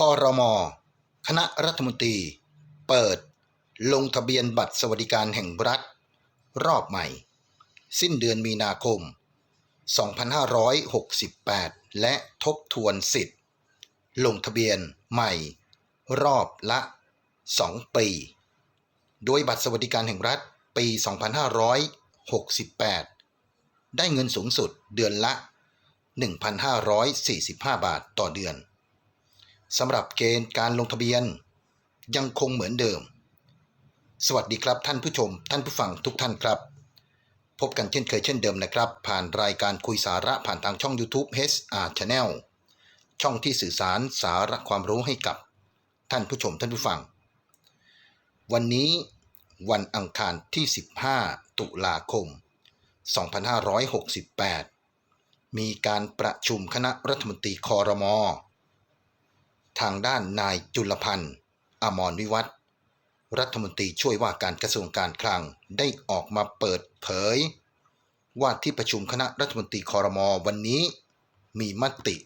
คอรมอคณะรัฐมนตรี เปิด ลงทะเบียนบัตรสวัสดิการแห่งรัฐ รอบใหม่ สิ้นเดือนมีนาคม 2568 และทบทวนสิทธิ์ ลงทะเบียนใหม่ รอบละ 2 ปี โดยบัตรสวัสดิการแห่งรัฐปี 2568 ได้เงินสูงสุดเดือนละ 1,545 บาทต่อเดือน สำหรับเกณฑ์การลงทะเบียน ยังคงเหมือนเดิม สวัสดีครับท่านผู้ชม ท่านผู้ฟังทุกท่านครับ พบกันเช่นเคยเช่นเดิมนะครับ ผ่านรายการคุยสาระผ่านทางช่อง YouTube HR Channel ช่องที่สื่อสารสาระความรู้ให้กับ ท่านผู้ชมท่านผู้ฟัง วันนี้วันอังคารที่ 15 ตุลาคม 2568 มีการประชุมคณะรัฐมนตรีคอรมอ ทางด้านนายจุลพันธ์อมรวิวัฒรัฐมนตรีช่วยว่าการกระทรวงการคลังได้ออกมาเปิดเผย ว่าที่ประชุมคณะรัฐมนตรีคอรมอวันนี้ มีมติ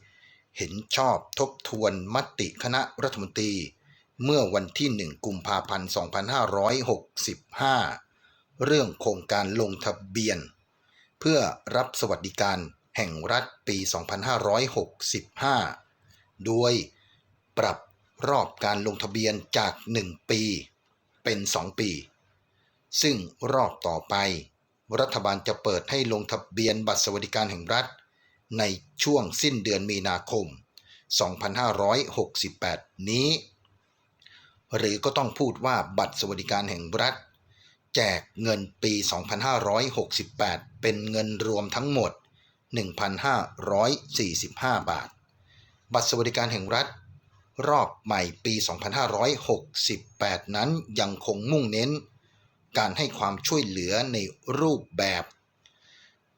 เห็นชอบทบทวนมติคณะรัฐมนตรี เมื่อวันที่ 1 กุมภาพันธ์ 2565 เรื่องโครงการลงทะเบียน เพื่อรับสวัสดิการแห่งรัฐปี 2565 โดย ปรับรอบการลงทะเบียนจาก 1 ปีเป็น 2 ปี ซึ่งรอบต่อไป รัฐบาลจะเปิดให้ลงทะเบียนบัตรสวัสดิการแห่งรัฐ ในช่วงสิ้นเดือนมีนาคม 2568 นี้ หรือก็ต้องพูดว่าบัตรสวัสดิการแห่งรัฐ แจกเงินปี 2568 เป็นเงินรวมทั้งหมด 1,545 บาท บัตรสวัสดิการแห่งรัฐ รอบใหม่ปี 2568 นั้นยังคงมุ่งเน้น การให้ความช่วยเหลือในรูปแบบ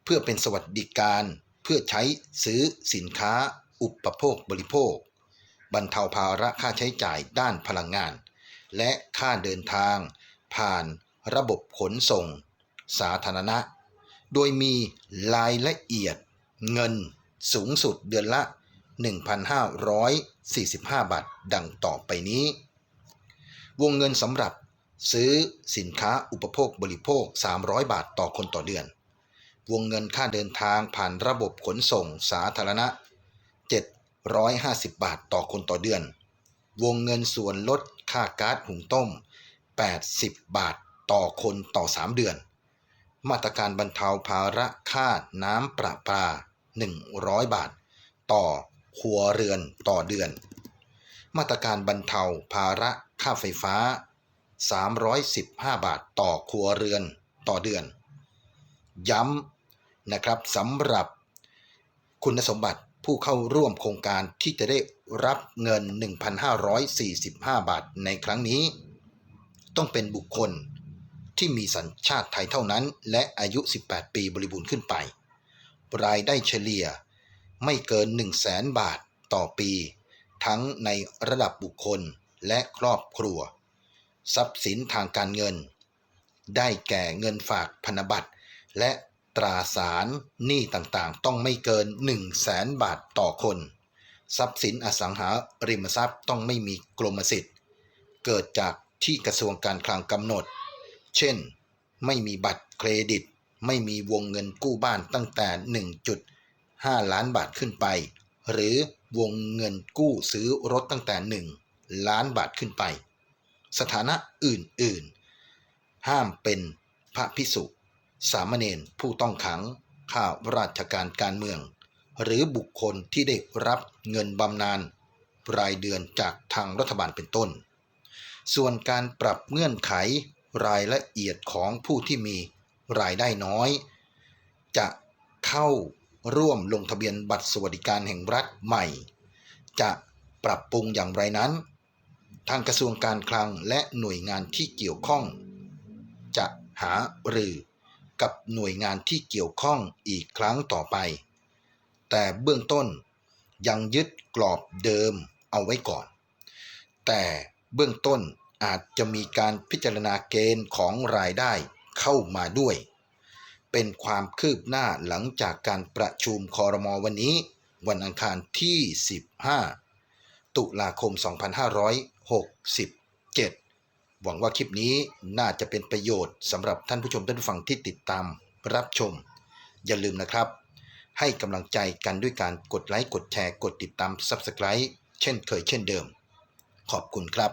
เพื่อเป็นสวัสดิการเพื่อใช้ซื้อสินค้าอุปโภคบริโภค บรรเทาภาระค่าใช้จ่ายด้านพลังงาน และค่าเดินทาง ผ่านระบบขนส่ง สาธารณะ โดยมีรายละเอียดเงินสูงสุดเดือนละ 1,545 บาทดังต่อไปนี้ วงเงินสำหรับซื้อสินค้าอุปโภคบริโภค 300 บาทต่อคนต่อเดือน วงเงินค่าเดินทางผ่านระบบขนส่งสาธารณะ 750 บาทต่อคนต่อเดือน วงเงินส่วนลดค่าก๊าซหุงต้ม 80 บาทต่อคนต่อ 3 เดือน มาตรการบรรเทาภาระค่าน้ำประปา 100 บาท ต่อ ครัวเรือนต่อเดือน มาตรการบรรเทาภาระค่าไฟฟ้า 315 บาทต่อครัวเรือนต่อเดือน ย้ำนะครับสำหรับคุณสมบัติผู้เข้าร่วมโครงการที่จะได้รับเงิน 1,545 บาทในครั้งนี้ ต้องเป็นบุคคลที่มีสัญชาติไทยเท่านั้น และอายุ 18 ปีบริบูรณ์ขึ้นไป รายได้เฉลี่ย ไม่เกิน 1 0 0 0 0แสนบาทต่อปี ทั้งในระดับบุคคลและครอบครัว ทรัพย์สินทางการเงิน ได้แก่เงินฝากพันธบัตร และตราสารหนี้ต่างๆ ต้องไม่เกิน 1 0 0 0 0แสนบาทต่อคน ทรัพย์สินอสังหาริมทรัพย์ต้องไม่มีกรมสิทธิ์ เกิดจากที่กระทรวงการคลังกำหนด เช่น ไม่มีบัตรเครดิต ไม่มีวงเงินกู้บ้านตั้งแต่ 5 ล้านบาทขึ้นไป หรือวงเงินกู้ซื้อรถตั้งแต่ 1 ล้านบาทขึ้นไป สถานะอื่นๆ ห้ามเป็นพระพิสุสามเณรผู้ต้องขังข้าราชการการเมือง หรือบุคคลที่ได้รับเงินบำนาญรายเดือนจากทางรัฐบาลเป็นต้น ส่วนการปรับเงื่อนไขรายละเอียดของผู้ที่มีรายได้น้อย จะเข้า ร่วมลงทะเบียนบัตรสวัสดิการแห่งรัฐใหม่ จะปรับปรุงอย่างไรนั้น ทางกระทรวงการคลังและหน่วยงานที่เกี่ยวข้อง จะหารือกับหน่วยงานที่เกี่ยวข้องอีกครั้งต่อไป แต่เบื้องต้นยังยึดกรอบเดิมเอาไว้ก่อน แต่เบื้องต้นอาจจะมีการพิจารณาเกณฑ์ของรายได้เข้ามาด้วย เป็นความคืบหน้าหลังจากการประชุมคอรมอวันนี้ วันอังคารที่ 15 ตุลาคม 2567 หวังว่าคลิปนี้น่าจะเป็นประโยชน์สำหรับท่านผู้ชมท่านผู้ฟังที่ติดตามรับชม อย่าลืมนะครับ ให้กำลังใจกันด้วยการกดไลค์กดแชร์กดติดตาม Subscribe เช่นเคยเช่นเดิม ขอบคุณครับ